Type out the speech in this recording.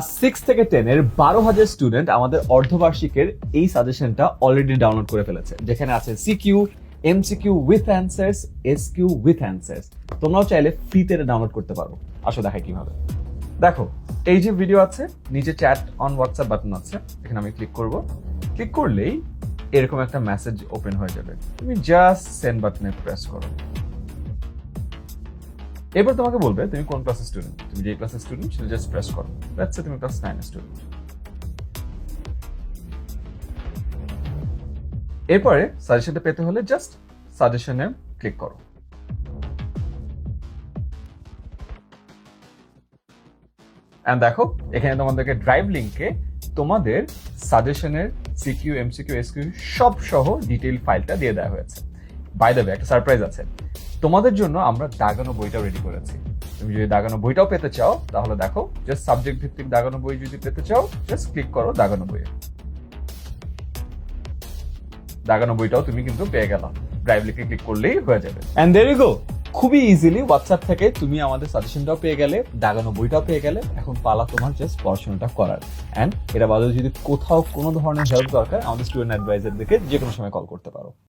Six থেকে ten এর বারো হাজার স্টুডেন্ট আমাদের অর্ধবার্ষিকের এই সাজেশনটা অলরেডি ডাউনলোড করে ফেলেছে। যেখানে আছে CQ MCQ with answers SQ with answers তোমরাও চাইলে ফ্রিতে ডাউনলোড করতে পারো। আসো দেখাই কীভাবে। দেখো, এই যে ভিডিও আছে, নিচে চ্যাট অন হোয়াটসঅ্যাপ বাটন আছে, এখানে আমি ক্লিক করব। ক্লিক করলেই এরকম একটা মেসেজ ওপেন হয়ে যাবে। তুমি জাস্ট সেন্ড বাটনে প্রেস করো। এবার তোমাকে বলবে, তুমি কোন ক্লাসের স্টুডেন্ট তুমি যে ক্লাসের স্টুডেন্ট সেটা জাস্ট প্রেস করো। লেটস তুমি ক্লাস 9 এর স্টুডেন্ট এরপরে সাজেশনটা পেতে হলে জাস্ট সাজেশনে ক্লিক করো। এন্ড দেখো, এখানে তোমাদেরকে ড্রাইভ লিংকে তোমাদের সাজেশনের সিকিউ এমসিকিউ এসকিউ সব সহ ডিটেইল ফাইলটা দিয়ে দেওয়া হয়েছে। বাই দ্য একটা সারপ্রাইজ আছে। তোমাদের জন্য আমরা দাগানো বইটাও রেডি করেছি। তুমি যদি দাগানো বইটাও পেতে চাও, তাহলে দেখো জাস্ট সাবজেক্ট ভিত্তিক দাগানো বই যদি পেতে চাও জাস্ট ক্লিক করো দাগানো বইয়ে। দাগানো বইটাও তুমি কিন্তু পেয়ে গেলাম ড্রাইভ লিখে ক্লিক করলেই হয়ে যাবে। এন্ড দের ইউ গো খুবই ইজিলি হোয়াটসঅ্যাপ থেকে তুমি আমাদের সাজেশনটাও পেয়ে গেলে, দাগানো বইটাও পেয়ে গেলে, এখন পালা তোমার জাস্ট পড়াশোনাটা করার। এন্ড এটা বাদে যদি কোথাও কোনো ধরনের হেল্প দরকার, আমাদের স্টুডেন্ট অ্যাডভাইজারদেরকে যে কোনো সময় কল করতে পারো।